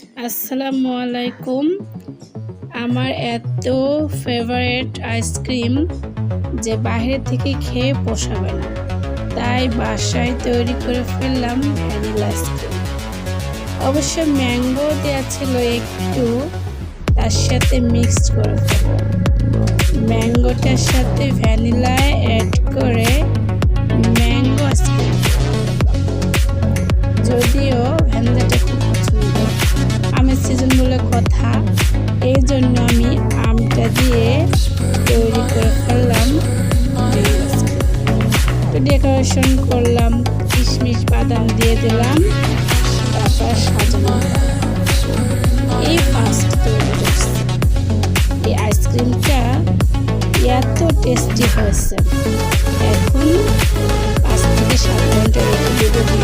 আসসালামু আলাইকুম আমার এত ফেভারেট আইসক্রিম যে বাইরে থেকে খেয়ে পোষাবে না। তাই বাসায় তৈরি করে ফেললাম ভ্যানিলা আইসক্রিম অবশ্য ম্যাঙ্গো দেওয়া ছিল একটু, তার সাথে মিক্সড করে ম্যাঙ্গোটার সাথে ভ্যানিলা অ্যাড করে ম্যাঙ্গো আইসক্রিম যদিও কথা। এই জন্য আমি আমটা দিয়ে তৈরি করে ফেললাম। তো ডেকোরেশন করলাম, কিশমিশ, বাদাম দিয়ে দিলাম, তারপর সাজানো এই ফার্স্ট তৈরি এই আইসক্রিমটা এত টেস্টি হয়েছে। এখন পাঁচ থেকে সাত ঘণ্টা রেখে দেবো